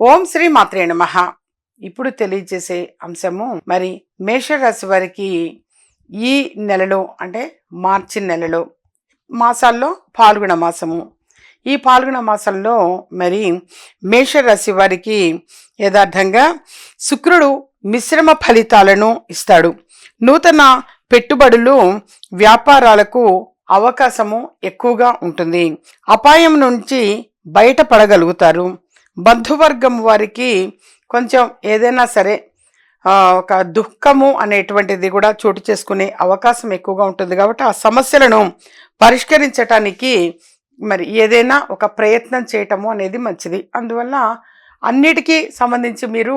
ఓం శ్రీ మాత్రే నమ. ఇప్పుడు తెలియజేసే అంశము మరి మేషరాశి వారికి ఈ నెలలో అంటే మార్చి నెలలో మాసాల్లో పాల్గొన మాసము. ఈ పాల్గొన మాసంలో మరి మేషరాశి వారికి యథార్థంగా శుక్రుడు మిశ్రమ ఫలితాలను ఇస్తాడు. నూతన పెట్టుబడులు వ్యాపారాలకు అవకాశము ఎక్కువగా ఉంటుంది. అపాయం నుంచి బయటపడగలుగుతారు. బంధువర్గం వారికి కొంచెం ఏదైనా సరే ఒక దుఃఖము అనేటువంటిది కూడా చోటు చేసుకునే అవకాశం ఎక్కువగా ఉంటుంది కాబట్టి ఆ సమస్యలను పరిష్కరించటానికి మరి ఏదైనా ఒక ప్రయత్నం చేయటము అనేది మంచిది. అందువల్ల అన్నిటికీ సంబంధించి మీరు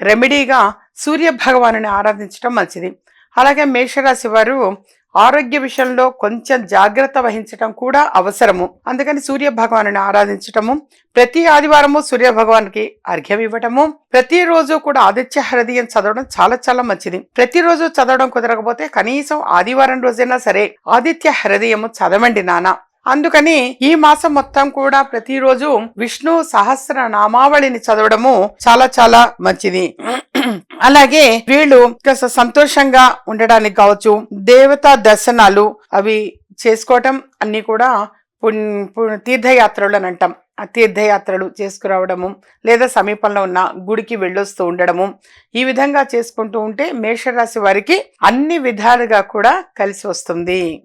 రెమెడీగా సూర్య భగవానుని ఆరాధించడం మంచిది. అలాగే మేషరాశి వారు ఆరోగ్య విషయంలో కొంచెం జాగ్రత్త వహించటం కూడా అవసరము. అందుకని సూర్య భగవాను ఆరాధించటము ప్రతి ఆదివారము సూర్య భగవానికి అర్ఘ్యం ఇవ్వటము ప్రతిరోజు కూడా ఆదిత్య హృదయం చదవడం చాలా చాలా మంచిది. ప్రతిరోజు చదవడం కుదరకపోతే కనీసం ఆదివారం రోజైనా సరే ఆదిత్య హృదయము చదవండి నాన్న అందుకని ఈ మాసం మొత్తం కూడా ప్రతిరోజు విష్ణు సహస్ర నామావళిని చదవడము చాలా చాలా మంచిది. అలాగే వీళ్ళు సంతోషంగా ఉండడానికి కావచ్చు దేవతా దర్శనాలు అవి చేసుకోవటం అన్ని కూడా పు- తీర్థయాత్రలు అని అంటాం. ఆ తీర్థయాత్రలు చేసుకురావడము లేదా సమీపంలో ఉన్న గుడికి వెళ్ళొస్తూ ఉండడము ఈ విధంగా చేసుకుంటూ ఉంటే మేషరాశి వారికి అన్ని విధాలుగా కూడా కలిసి వస్తుంది.